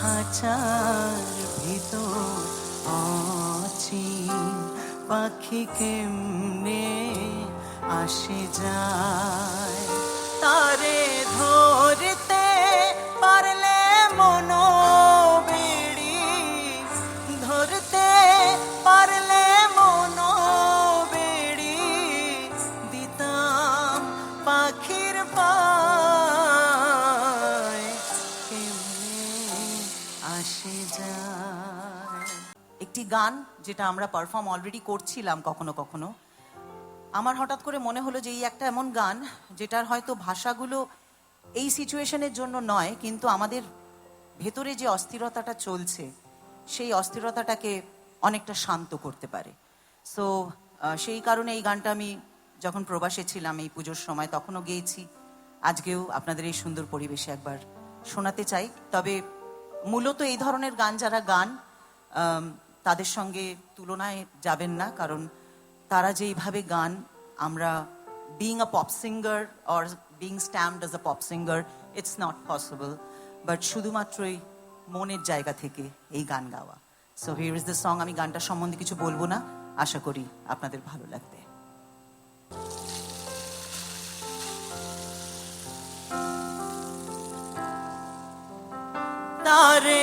খাঁচার ভিতর আছি। পাখি কেমনে আসে যায়? তারে ধরতে গান যেটা আমরা পারফর্ম অলরেডি করছিলাম কখনো কখনো, আমার হঠাৎ করে মনে হলো যে এই একটা এমন গান যেটার হয়তো ভাষাগুলো এই সিচুয়েশনের জন্য নয়, কিন্তু আমাদের ভেতরে যে অস্থিরতাটা চলছে, সেই অস্থিরতাটাকে অনেকটা শান্ত করতে পারে। সো সেই কারণে এই গানটা আমি যখন প্রবাসে ছিলাম, এই পুজোর সময় তখনও গেয়েছি। আজকেও আপনাদের এই সুন্দর পরিবেশে একবার শোনাতে চাই। তবে মূলত এই ধরনের গান যারা গান তাদের সঙ্গে তুলনায় যাবেন না, কারণ তারা যেইভাবে গান, আমরা being a pop singer or being stamped as a pop singer it's not possible but শুধুমাত্রই মনের জায়গা থেকে এই গান গাওয়া। So here is the song আমি গানটা সম্বন্ধে কিছু বলব না, আশা করি আপনাদের ভালো লাগবে। তারে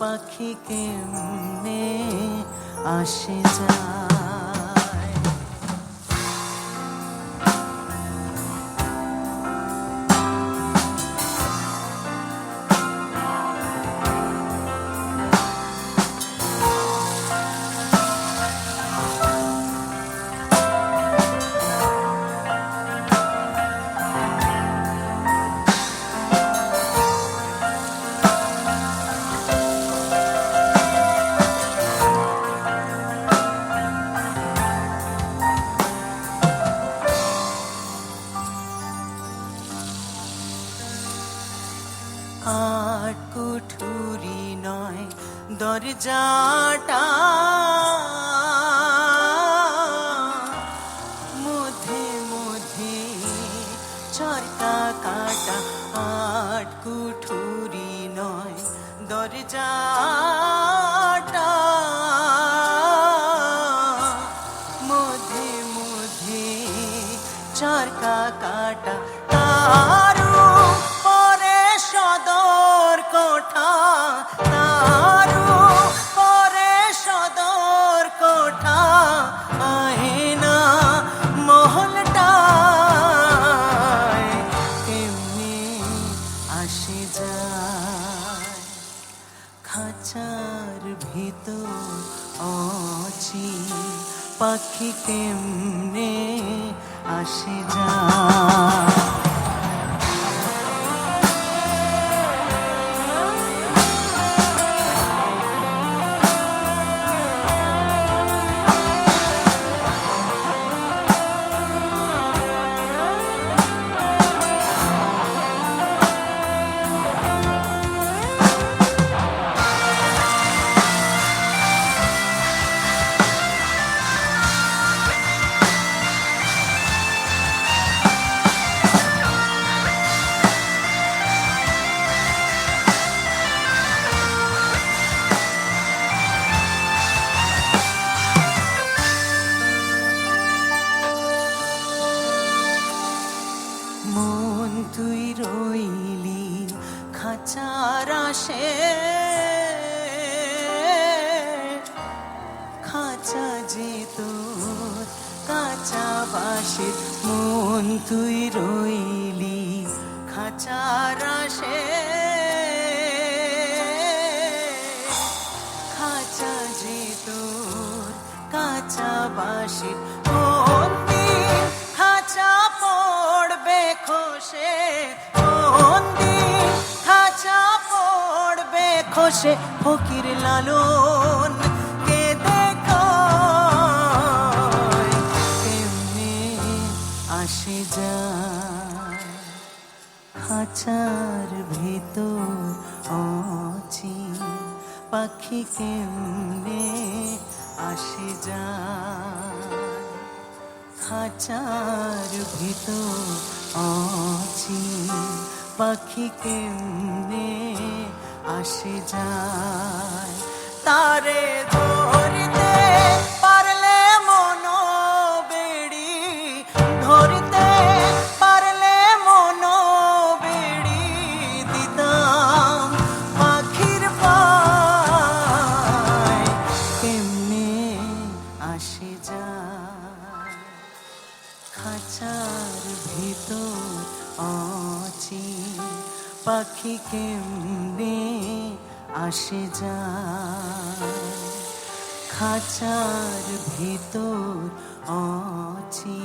পাখি কেমনে আসে যায়? আট কুঠুরি নয়, দরজাটা মধ্যে মধ্যে চরকা কাটা। আট কুঠুরি নয়, দরজাটা মধ্যে মধ্যে চরকা কাটা। তারু ভিতর আছি। পাখি কেমনে আসে যায় কেমন তুই রইলি খাঁচারাশে খাঁচা যে তোর কাঁচা বাসে মন তুই রইলি খাঁচারাশে খাঁচা যে তোর কাঁচা বাসে খসে ফকির লালন কে দেখো কেমনে আসে যায়? খাঁচার ভেতর অচি পাখি কেমনে আসে যায়? খাঁচার ভিতর অচি পাখি কেমনে আসে যায়। তারে ধরতে পারলে মন বেড়ি। ধরতে পারলে মন বেড়ি দিতাম পাখির পায়। কেমনে আসে যায়? খাঁচার ভিতর অচি পাখি কেমনে আসে যায় খাঁচার ভিতর অচি